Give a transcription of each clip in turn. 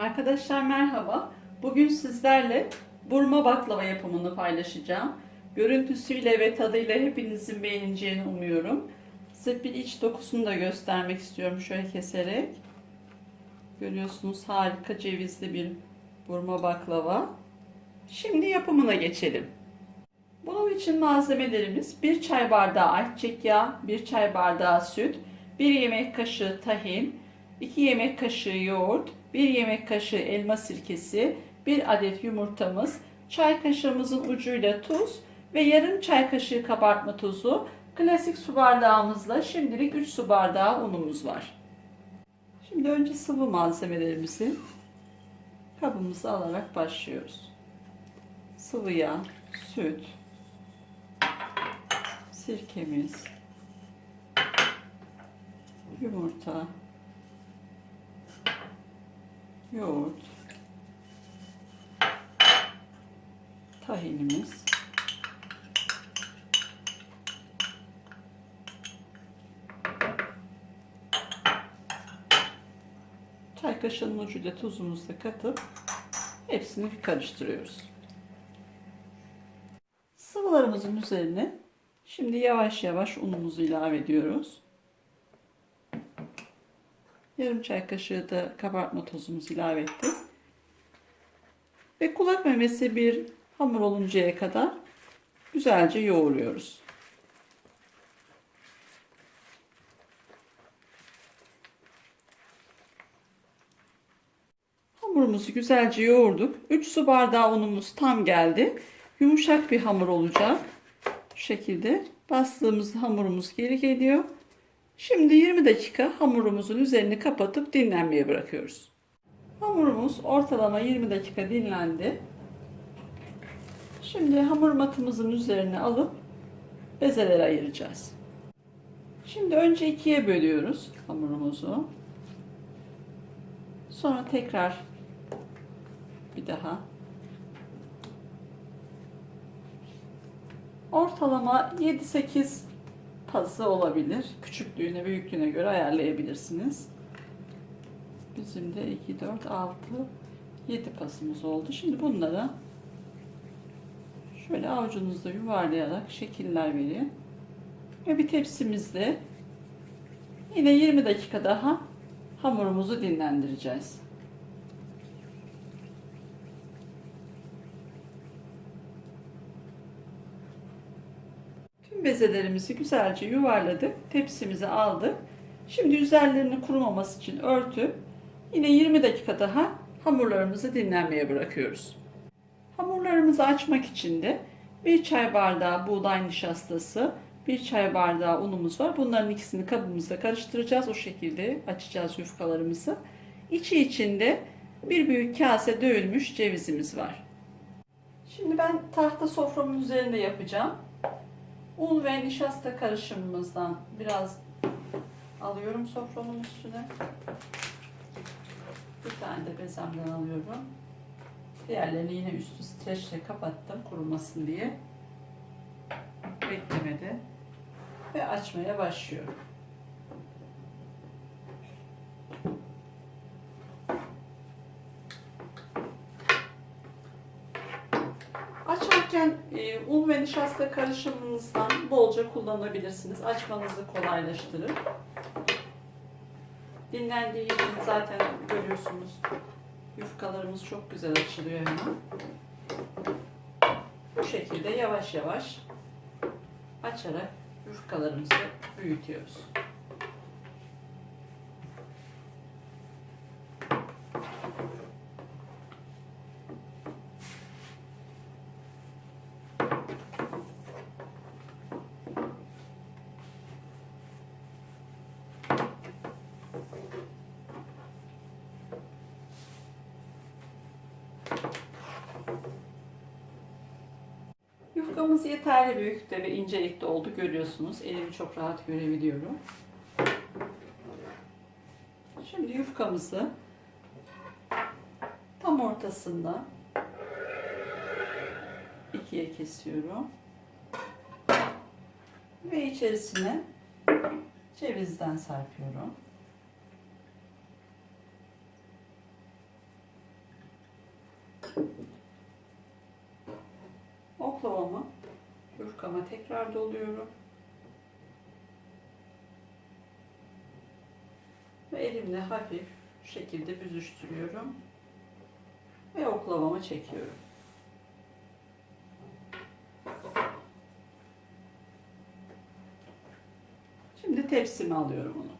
Arkadaşlar merhaba. Bugün sizlerle burma baklava yapımını paylaşacağım. Görüntüsüyle ve tadıyla hepinizin beğeneceğini umuyorum. Size bir iç dokusunu da göstermek istiyorum şöyle keserek. Görüyorsunuz harika cevizli bir burma baklava. Şimdi yapımına geçelim. Bunun için malzemelerimiz 1 çay bardağı ayçiçek yağı, 1 çay bardağı süt, 1 yemek kaşığı tahin, 2 yemek kaşığı yoğurt, 1 yemek kaşığı elma sirkesi, 1 adet yumurtamız, çay kaşığımızın ucuyla tuz ve yarım çay kaşığı kabartma tozu, klasik su bardağımızla şimdilik 3 su bardağı unumuz var. Şimdi önce sıvı malzemelerimizi kabımıza alarak başlıyoruz. Sıvı yağ, süt, sirkemiz, yumurta, yoğurt, tahinimiz, çay kaşığının ucuyla tuzumuzu da katıp hepsini bir karıştırıyoruz. Sıvılarımızın üzerine şimdi yavaş yavaş unumuzu ilave ediyoruz. Yarım çay kaşığı da kabartma tozumuzu ilave ettik. Ve kulak memesi bir hamur oluncaya kadar güzelce yoğuruyoruz. Hamurumuzu güzelce yoğurduk. 3 su bardağı unumuz tam geldi. Yumuşak bir hamur olacak. Şu şekilde bastığımızda hamurumuz geri geliyor. Şimdi 20 dakika hamurumuzun üzerini kapatıp dinlenmeye bırakıyoruz. Hamurumuz ortalama 20 dakika dinlendi. Şimdi hamur matımızın üzerine alıp bezelere ayıracağız. Şimdi önce ikiye bölüyoruz hamurumuzu. Sonra tekrar bir daha ortalama 7-8 pası olabilir. Küçüklüğüne, büyüklüğüne göre ayarlayabilirsiniz. Bizim de 2, 4, 6, 7 pasımız oldu. Şimdi bunlara şöyle avucunuzda yuvarlayarak şekiller verin. Ve bir tepsimizde yine 20 dakika daha hamurumuzu dinlendireceğiz. Tüm bezelerimizi güzelce yuvarladık. Tepsimize aldık. Şimdi üzerlerini kurumaması için örtüp yine 20 dakika daha hamurlarımızı dinlenmeye bırakıyoruz. Hamurlarımızı açmak için de bir çay bardağı buğday nişastası, bir çay bardağı unumuz var. Bunların ikisini kabımızda karıştıracağız. O şekilde açacağız yufkalarımızı. İçi içinde bir büyük kase dövülmüş cevizimiz var. Şimdi ben tahta soframın üzerinde yapacağım. Un ve nişasta karışımımızdan biraz alıyorum soframın üstüne. Bir tane de bezemden alıyorum. Diğerlerini yine üstü streçle kapattım kurumasın diye. Beklemede. Ve açmaya başlıyorum. Açarken e, un ve nişasta karışımınızdan bolca kullanabilirsiniz. Açmanızı kolaylaştırır. Dinlendiği için zaten görüyorsunuz yufkalarımız çok güzel açılıyor hemen. Bu şekilde yavaş yavaş açarak yufkalarımızı büyütüyoruz. Yufkamız yeterli büyüklükte ve incelikte oldu görüyorsunuz. Elimi çok rahat görebiliyorum. Şimdi yufkamızı tam ortasında ikiye kesiyorum. Ve içerisine cevizden serpiyorum. Oklavamı yufkama tekrar doluyorum. Ve elimle hafif şekilde büzüştürüyorum. Ve oklavama çekiyorum. Şimdi tepsime alıyorum onu.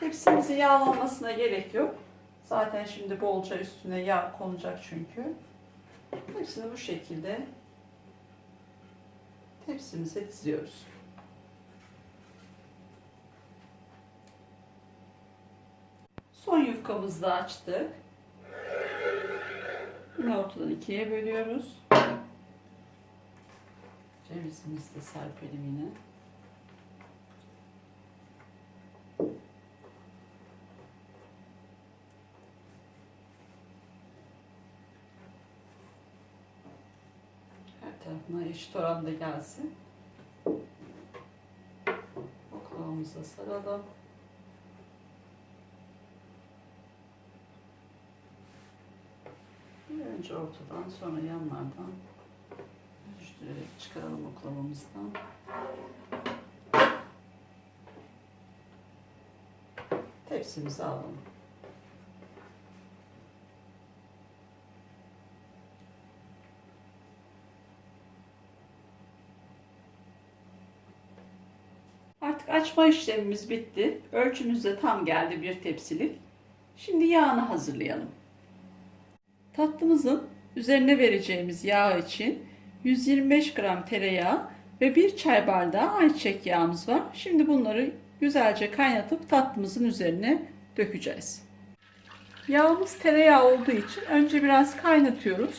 Tepsimizi yağlanmasına gerek yok. Zaten şimdi bolca üstüne yağ konacak çünkü. Hepsini bu şekilde tepsimize diziyoruz. Son yufkamızı da açtık. Yine ortadan ikiye bölüyoruz. Cevizimizi de serpelim yine. Her tarafına eşit oranda gelsin. Oklavamıza saralım. Önce ortadan sonra yanlardan düşürerek çıkaralım oklavamızdan. Tepsimizi alalım. Artık açma işlemimiz bitti. Ölçümüz de tam geldi bir tepsilik. Şimdi yağını hazırlayalım. Tatlımızın üzerine vereceğimiz yağ için 125 gram tereyağı ve 1 çay bardağı ayçiçek yağımız var. Şimdi bunları güzelce kaynatıp tatlımızın üzerine dökeceğiz. Yağımız tereyağı olduğu için önce biraz kaynatıyoruz.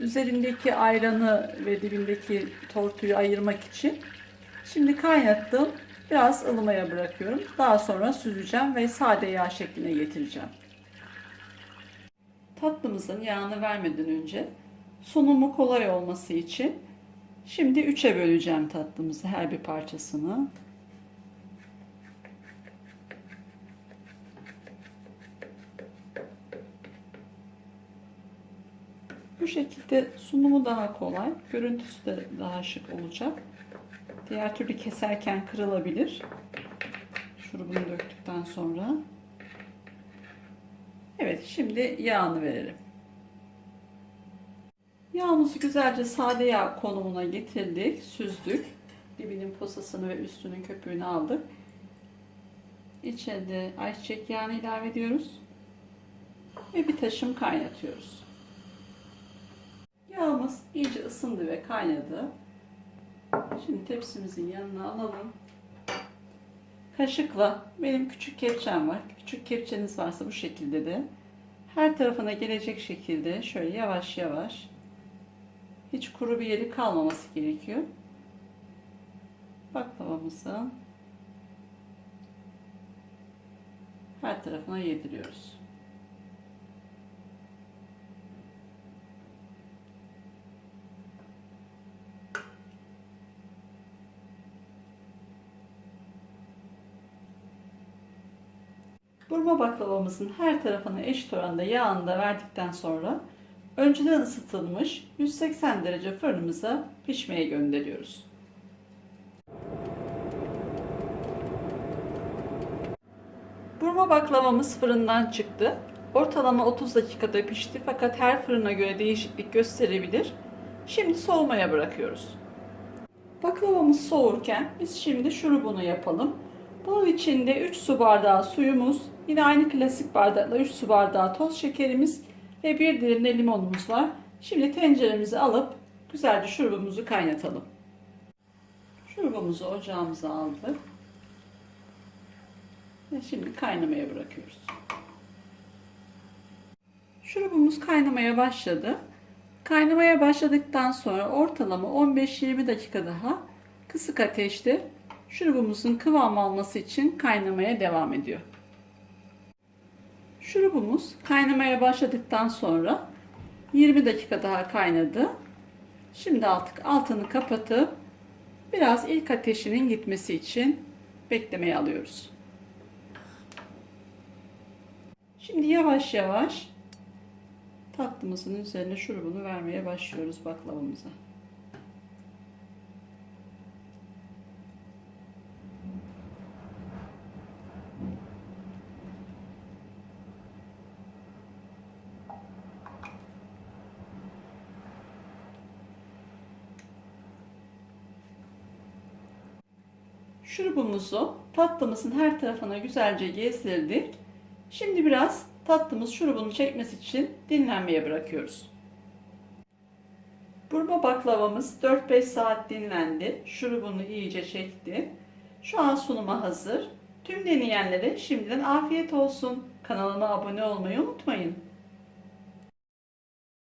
Üzerindeki ayranı ve dibindeki tortuyu ayırmak için. Şimdi kaynattım. Biraz ılımaya bırakıyorum. Daha sonra süzeceğim ve sade yağ şekline getireceğim. Tatlımızın yağını vermeden önce sunumu kolay olması için şimdi üçe böleceğim tatlımızı her bir parçasını. Bu şekilde sunumu daha kolay, görüntüsü de daha şık olacak. Diğer türlü keserken kırılabilir. Şurubunu döktükten sonra. Evet şimdi yağını verelim. Yağımızı güzelce sade yağ konumuna getirdik, süzdük. Dibinin posasını ve üstünün köpüğünü aldık. İçine ayçiçek yağını ilave ediyoruz. Ve bir taşım kaynatıyoruz. Yağımız iyice ısındı ve kaynadı. Şimdi tepsimizin yanına alalım. Kaşıkla benim küçük kepçem var. Küçük kepçeniz varsa bu şekilde de her tarafına gelecek şekilde şöyle yavaş yavaş hiç kuru bir yeri kalmaması gerekiyor. Baklavamızı her tarafına yediriyoruz. Burma baklavamızın her tarafına eşit oranda yağını da verdikten sonra önceden ısıtılmış 180 derece fırınımıza pişmeye gönderiyoruz. Burma baklavamız fırından çıktı. Ortalama 30 dakikada pişti fakat her fırına göre değişiklik gösterebilir. Şimdi soğumaya bırakıyoruz. Baklavamız soğurken biz şimdi şurubunu yapalım. Bunun içinde 3 su bardağı suyumuz, yine aynı klasik bardakla 3 su bardağı toz şekerimiz ve bir dilim de limonumuz var. Şimdi tenceremizi alıp güzelce şurubumuzu kaynatalım. Şurubumuzu ocağımıza aldık. Ve şimdi kaynamaya bırakıyoruz. Şurubumuz kaynamaya başladı. Kaynamaya başladıktan sonra ortalama 15-20 dakika daha kısık ateşte şurubumuzun kıvam alması için kaynamaya devam ediyor. Şurubumuz kaynamaya başladıktan sonra 20 dakika daha kaynadı. Şimdi artık altını kapatıp biraz ilk ateşinin gitmesi için beklemeye alıyoruz. Şimdi yavaş yavaş tatlımızın üzerine şurubunu vermeye başlıyoruz baklavamıza. Şurubumuzu tatlımızın her tarafına güzelce gezdirdik. Şimdi biraz tatlımız şurubunu çekmesi için dinlenmeye bırakıyoruz. Burma baklavamız 4-5 saat dinlendi. Şurubunu iyice çekti. Şu an sunuma hazır. Tüm deneyenlere şimdiden afiyet olsun. Kanalıma abone olmayı unutmayın.